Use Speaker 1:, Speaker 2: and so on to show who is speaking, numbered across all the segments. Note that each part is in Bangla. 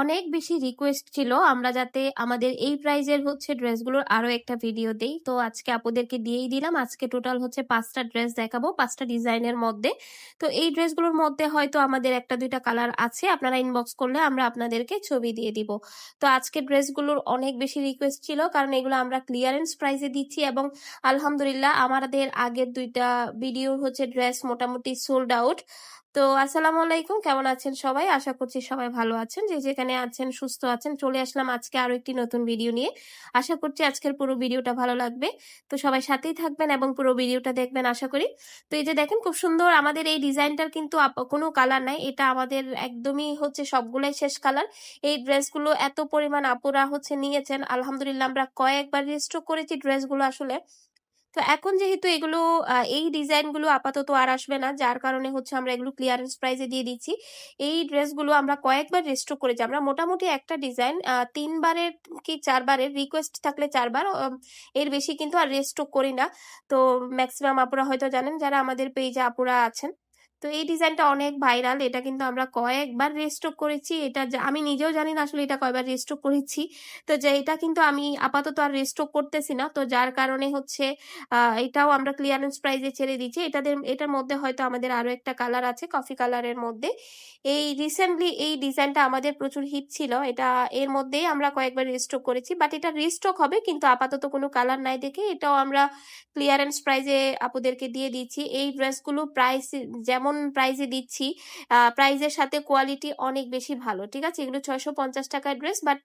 Speaker 1: অনেক বেশি রিকোয়েস্ট ছিল। আমরা যাতে আমাদের এই প্রাইজের হচ্ছে ড্রেসগুলোর আরও একটা ভিডিও দেই। তো আজকে আপুদেরকে দিয়েই দিলাম। আজকে টোটাল হচ্ছে পাঁচটা ড্রেস দেখাবো, পাঁচটা ডিজাইনের মধ্যে। তো এই ড্রেসগুলোর মধ্যে হয়তো আমাদের একটা দুইটা কালার আছে। আপনারা ইনবক্স করলে আমরা আপনাদেরকে ছবি দিয়ে দিব। তো আজকে ড্রেসগুলোর অনেক বেশি রিকোয়েস্ট ছিল, কারণ এগুলো আমরা ক্লিয়ারেন্স প্রাইজে দিচ্ছি এবং আলহামদুলিল্লাহ আমাদের আগের দুইটা ভিডিও হচ্ছে ড্রেস মোটামুটি সোল্ড আউট তো আসসালামু আলাইকুম। কেমন আছেন সবাই? আশা করছি সবাই ভালো আছেন। যে যেখানে আছেন, সুস্থ আছেন, চলে আসলাম আজকে আরও একটি নতুন ভিডিও নিয়ে। আশা করছি আজকের পুরো ভিডিওটা ভালো লাগবে। তো সবাই সাথেই থাকবেন এবং পুরো ভিডিওটা দেখবেন, আশা করি। তো এই যে দেখেন, খুব সুন্দর আমাদের এই ডিজাইনটার কিন্তু কোনো কালার নাই। এটা আমাদের একদমই হচ্ছে সবগুলাই শেষ কালার। এই ড্রেসগুলো এত পরিমাণ আপুরা হচ্ছে নিয়েছেন। আলহামদুলিল্লাহ আমরা কয়েকবার রেজিস্টার করেছি ড্রেসগুলো আসলে। তো এখন যেহেতু এগুলো এই ডিজাইনগুলো আপাতত আর আসবে না, যার কারণে হচ্ছে আমরা এগুলো ক্লিয়ারেন্স প্রাইসে দিয়ে দিচ্ছি। এই ড্রেসগুলো আমরা কয়েকবার রেস্টোর করেছি। আমরা মোটামুটি একটা ডিজাইন তিনবারের কি চারবারের রিকোয়েস্ট থাকলে চারবার এর বেশি কিন্তু আর রেস্টোর করি না। তো ম্যাক্সিমাম আপুরা হয়তো জানেন, যারা আমাদের পেজে আপুরা আছেন তো এই ডিজাইনটা অনেক ভাইরাল, এটা কিন্তু আমরা কয়েকবার রেস্টোর করেছি, এটা আমি নিজেও জানি না আসলে এটা কয়বার রেস্টোর করেছি। তো যে, এটা কিন্তু আমি আপাতত আর রেস্টোর করতেছি না। তো যার কারণে হচ্ছে এটাও আমরা ক্লিয়ারেন্স প্রাইজে ছেড়ে দিচ্ছি এটাদের এটার মধ্যে হয়তো আমাদের আরও একটা কালার আছে কফি কালারের মধ্যে। এই রিসেন্টলি এই ডিজাইনটা আমাদের প্রচুর হিট ছিল, এটা এর মধ্যেই আমরা কয়েকবার রিস্টক করেছি বাট এটা রিস্টক হবে, কিন্তু আপাতত কোনো কালার নাই দেখে এটাও আমরা ক্লিয়ারেন্স প্রাইজে আপুদেরকে দিয়ে দিচ্ছি এই ড্রেসগুলো প্রাইস যেমন প্রাইজে দিচ্ছি। প্রাইজের সাথে কোয়ালিটি অনেক বেশি ভালো, ঠিক আছে? এগুলো ছয়শো পঞ্চাশ টাকার ড্রেস বাট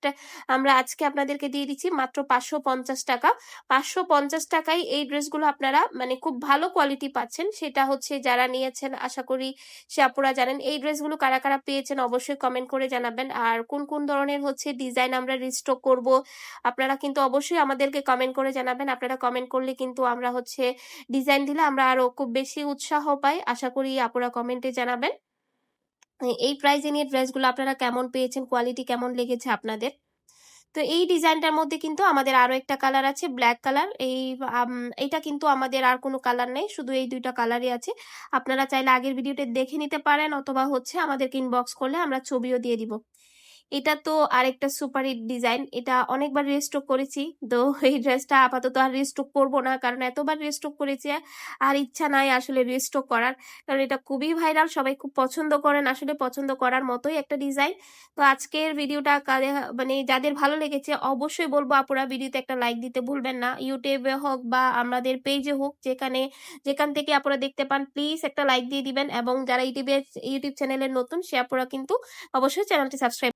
Speaker 1: আমরা আজকে আপনাদেরকে দিয়ে দিচ্ছি মাত্র পাঁচশো পঞ্চাশ টাকা। পাঁচশো পঞ্চাশ টাকায় এই ড্রেসগুলো আপনারা মানে খুব ভালো কোয়ালিটি পাচ্ছেন। সেটা হচ্ছে যারা নিয়েছেন, আশা করি সে আপুরা জানেন, এই ড্রেসগুলো কারা কারা পেয়েছেন অবশ্যই কমেন্ট করে জানাবেন। আর কোন কোন ধরনের হচ্ছে ডিজাইন আমরা রিস্টক করব, আপনারা কিন্তু অবশ্যই আমাদেরকে কমেন্ট করে জানাবেন। আপনারা কমেন্ট করলে কিন্তু আমরা হচ্ছে ডিজাইন দিলে আমরা আরও খুব বেশি উৎসাহ পাই। আশা করি আপুরা কমেন্টে জানাবেন। এই প্রাইজে নিয়ে ড্রেসগুলো আপনারা কেমন পেয়েছেন কোয়ালিটি কেমন লেগেছে আপনাদের? তো এই ডিজাইনটার মধ্যে কিন্তু আমাদের আরও একটা কালার আছে ব্ল্যাক কালার এই এটা কিন্তু আমাদের আর কোনো কালার নেই, শুধু এই দুইটা কালারই আছে। আপনারা চাইলে আগের ভিডিওটা দেখে নিতে পারেন, অথবা হচ্ছে আমাদেরকে ইনবক্স করলে আমরা ছবিও দিয়ে দিব। এটা তো আরেকটা সুপার হিট ডিজাইন। এটা অনেকবার রিস্টক করেছি, তো এই ড্রেসটা আপাতত আর রিস্টক করব না, কারণ এতবার রিস্টক করেছি আর ইচ্ছা নাই আসলে রিস্টক করার। কারণ এটা খুবই ভাইরাল, সবাই খুব পছন্দ করেন, আসলে পছন্দ করার মতোই একটা ডিজাইন। তো আজকের ভিডিওটা মানে যাদের ভালো লেগেছে অবশ্যই বলব আপুরা ভিডিওতে একটা লাইক দিতে ভুলবেন না। ইউটিউবে হোক বা আমাদের পেজে হোক, যেখানে, যেখান থেকে আপনারা দেখতে পান প্লিজ একটা লাইক দিয়ে দিবেন। এবং যারা ইউটিউবে, ইউটিউব চ্যানেলের নতুন, সে আপুরা কিন্তু অবশ্যই চ্যানেলটি সাবস্ক্রাইব